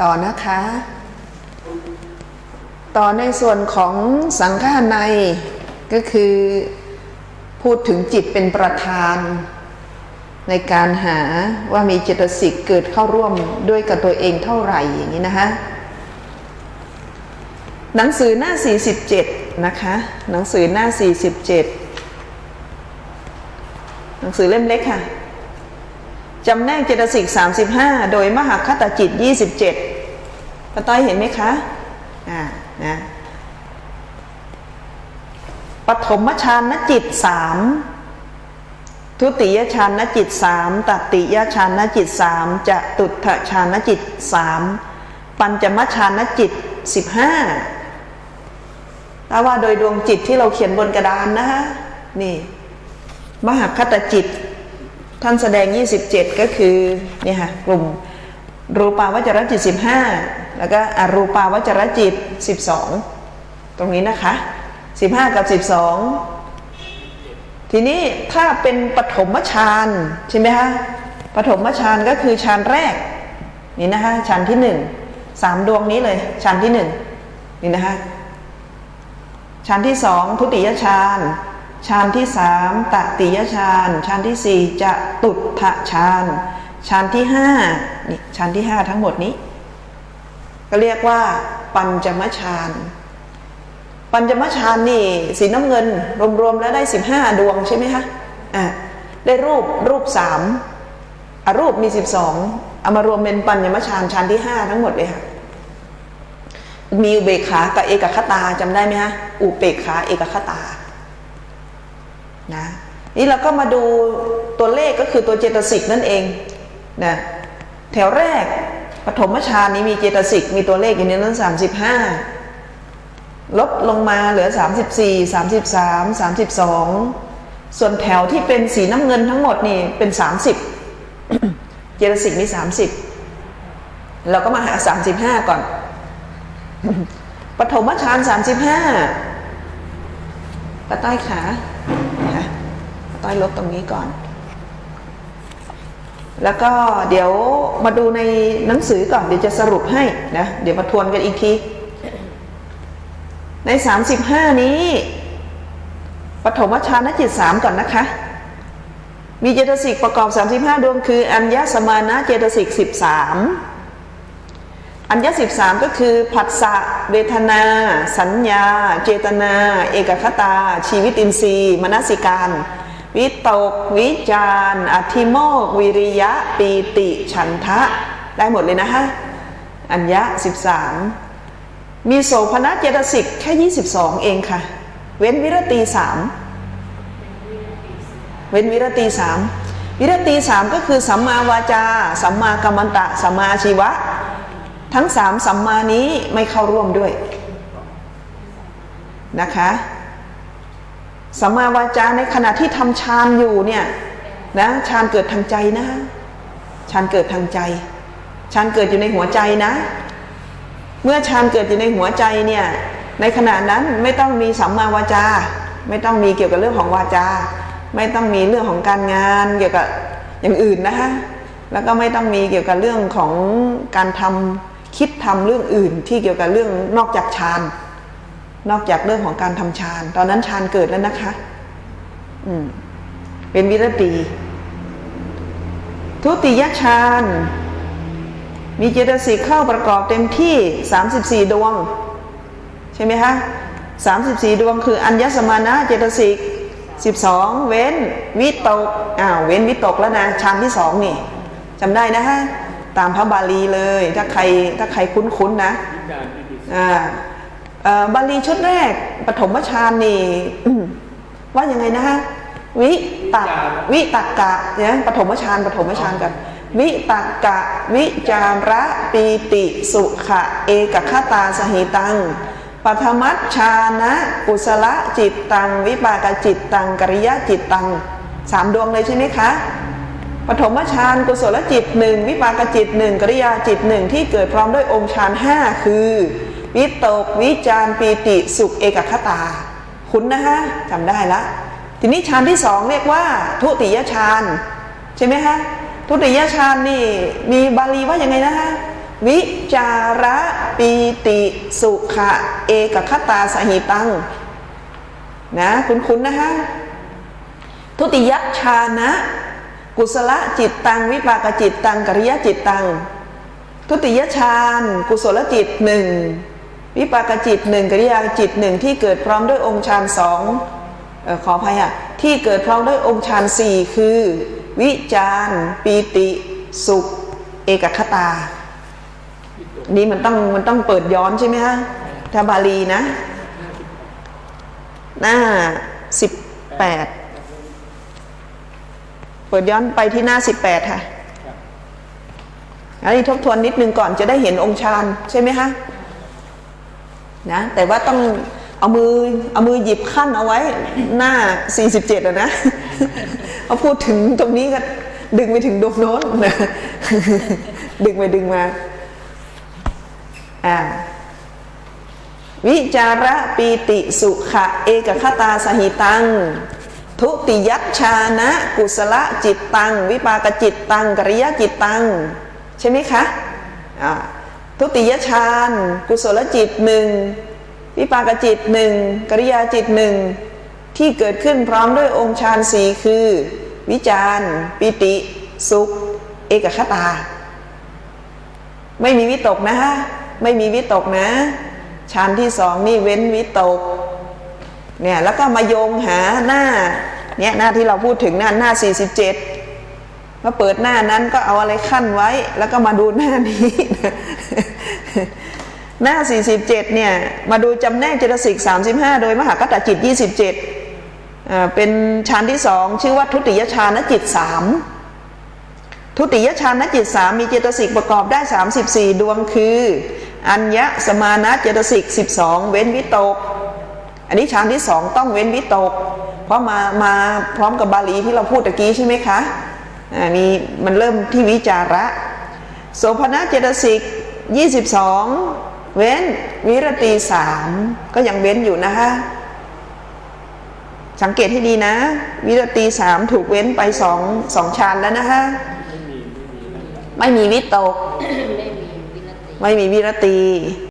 ต่อนะคะ ต่อในส่วนของสังฆาในยก็คือพูดถึงจิตเป็นประธาน ในการหาว่ามีเจตสิกเกิดเข้าร่วมด้วยกับตัวเองเท่าไหร่อย่างนี้นะคะหนังสือหน้า 47 นะคะ หนังสือหน้า 47 หนังสือเล่มเล็กค่ะ จำแนกเจตสิก35 โดยมหาคตจิต 27ป้าต้อยเห็นไหมคะอ่านะปฐมฌานนจิตสามทุติยฌานนจิตสามตติยฌานนจิตสามจะตุถฌานนจิตสามปัญจมฌานนจิตสิบห้าถ้าว่าโดยดวงจิตที่เราเขียนบนกระดานนะฮะนี่ มหาคตจิต ท่านแสดง 27 ก็คือเนี่ยค่ะกลุ่มรูปาวจรจิต 15 แล้วก็อรูปาวจรจิต 12 ตรงนี้นะคะ 15 กับ 12 ทีนี้ถ้าเป็นปฐมฌานใช่ไหมคะปฐมฌานก็คือฌานแรกนี่นะคะฌานที่หนึ่งสามดวงนี้เลยฌานที่หนึ่งนี่นะคะฌานที่สองทุติยฌาน ฌานที่สามตติยฌานฌานที่สี่จะตุถะฌานฌานที่ห้านี่ฌานที่ห้าทั้งหมดนี้ ก็เรียกว่าปัญจมฌานปัญจมฌานนี่สีน้ำเงิน รวมๆแล้วได้สิบห้าดวงใช่ไหมคะอะได้รูปรูปสามอรูปมีสิบสองเอามารวมเป็นปัญจมฌานฌานที่ห้าทั้งหมดเลยค่ะมีอุเบกขากับเอกคตาจำได้ไหมฮะอุเบกขาเอกคตา นะนี่เราก็มาดูตัวเลขก็คือตัวเจตสิกนั่นเองนะแถวแรกปฐมฌานนี้มีเจตสิกมีตัวเลขอยู่ในนั้นสามสิบห้าลดลงมาเหลือ 34 33 32 ส่วนแถวที่เป็นสีน้ำเงินทั้งหมดนี่เป็น 30 เจตสิกนี่30 เราก็มาหา 35 ก่อนปฐมฌาน 35ป้าต้ขาค่ะป้า ต้อยลดตรงนี้ก่อน แล้วก็เดี๋ยวมาดูในหนังสือก่อนเดี๋ยวจะสรุปให้นะ เดี๋ยวมาทวนกันอีกที ใน 35 นี้ปฐมฌานจิต3ก่อนนะคะ มีเจตสิกประกอบ 35 ดวงคือ อัญญสมานะเจตสิก 13 อัญญ13 ก็คือผัสสะเวทนา สัญญา เจตนา เอกคตา ชีวิตินทรีย์ มนสิการ วิตก วิจารอธิโมก วิริยะ ปีติ ฉันทะ ได้หมดเลยนะคะอัญญะ 13 มีโสภณเจตสิกแค่ 22 เองค่ะ เว้นวิรตีสามเว้นวิรตีสามวิรตีสามก็คือสัมมาวาจา สัมมากัมมันตะ สัมมาอาชีวะ ทั้งสามสัมมานี้ไม่เข้าร่วมด้วยนะคะ สัมมาวาจาในขณะที่ทำฌานอยู่เนี่ยนะฌานเกิดทางใจนะฌานเกิดทางใจฌานเกิดอยู่ในหัวใจนะ เมื่อฌานเกิดอยู่ในหัวใจเนี่ยในขณะนั้นไม่ต้องมีสัมมาวาจา ไม่ต้องมีเกี่ยวกับเรื่องของวาจา ไม่ต้องมีเรื่องของการงานเกี่ยวกับอย่างอื่นนะคะแล้วก็ไม่ต้องมีเกี่ยวกับเรื่องของการทำคิดทำเรื่องอื่นที่เกี่ยวกับเรื่องนอกจากฌาน นอกจากเรื่องของการทำฌาน ตอนนั้นฌานเกิดแล้วนะคะ อืม เป็นวิรตีทุติยฌาน มีเจตสิกเข้าประกอบเต็มที่ 34 ดวง ใช่ไหมคะ34 ดวงคือ อัญญสมานะเจตสิก12 เว้นวิตก อ้าว เว้นวิตกแล้วนะฌานที่สองนี่จำได้นะฮะ ตามพระบาลีเลย ถ้าใครถ้าใครคุ้นๆนะอ่าเอ่อ บาลีชุดแรกปฐมฌานนี่ว่ายังไงนะฮะวิตักวิตักกะเนี่ยปฐมฌานปฐมฌานกันวิตักกะ วิจาระปีติสุขะ เอกคตาสหิตังปัทมัชฌานะกุศลจิตตัง วิปากจิตตังกริยจิตตังสามดวงเลยใช่ไหมคะปฐมฌานกุศลจิตหนึ่งวิปากจิตหนึ่งกริยาจิตหนึ่งที่เกิดพร้อมด้วยองค์ฌานห้าคือ วิตกวิจารปีติสุขเอกคตา คุ้นะฮะจำได้ละทีนี้ฌานที่สองเรียกว่า ทุติยฌานใช่ไหมฮะทุติยฌานนี่มีบาลีว่ายังไงนะฮะวิจาระปีติสุขะเอกคตาสหิตังนะคุ้นๆนะคะทุติยชานะ กุศลจิตตัง วิปากจิตตัง กริยจิตตัง ทุติยฌาน กุศลจิตหนึ่ง วิปากจิตหนึ่งกริยาจิตหนึ่งที่เกิดพร้อมด้วยองค์ฌานสองออขออภัยอะที่เกิดพร้อมด้วยองค์ฌานสี่คือ วิจารปีติ สุข เอกคตา นี่มันต้องมันต้องเปิดย้อนใช่ไหมฮะถ้าบาลีนะ หน้าสิบแปดเปิดย้อนไปที่หน้าสิบแปดค่ะอันนี้ทบทวนนิดนึงก่อนจะได้เห็นองค์ฌานใช่ไหมคะ นะแต่ว่าต้องเอามือเอามือหยิบขั้นเอาไว้หน้า 47อะนะพอาพูดถึงตรงนี้ก็ดึงไปถึงดวงโน้นนะดึงไปดึงมาอ่าวิจาระปีติสุขะเอกคตาสหิตัง ทุติยัชชานะ กุศลจิตตัง วิปากจิตตังกริยจิตตัง ใช่ไหมคะอ่า ทุติยฌานกุศลจิตหนึ่งวิปากจิตหนึ่งกริยาจิตหนึ่งที่เกิดขึ้นพร้อมด้วยองค์ฌานสีคือ วิจารปิติ สุข เอกคตา ไม่มีวิตกนะฮะไม่มีวิตกนะฌานที่สองนี่เว้นวิตกเนี่ยแล้วก็มาโยงหาหน้าเนี่ยหน้าที่เราพูดถึงหน้าหน้า 47มาเปิดหน้านั้นก็เอาอะไรขั้นไว้ แล้วก็มาดูหน้านี้ หน้า 47 เนี่ย มาดูจำแนกเจตสิก 35 โดยมหากตจิต 27อ่เป็นฌานที่สองชื่อว่าทุติยฌานจิต 3 ทุติยฌานจิต 3 มีเจตสิกประกอบได้ 34 ดวงคือ อัญญสมานะเจตสิก 12 เว้นวิตก อันนี้ฌานที่สองต้องเว้นวิตก เพราะมามาพร้อมกับบาลีที่เราพูดตะกี้ใช่ไหมคะอ่ามีมันเริ่มที่วิจาระโสภณะเจตสิก 22 เว้นวิรตีสามก็ยังเว้นอยู่นะคะ สังเกตให้ดีนะ วิรตีสามถูกเว้นไปสองสองชานแล้วนะคะไม่มีวิตก ไม่มีวิรตี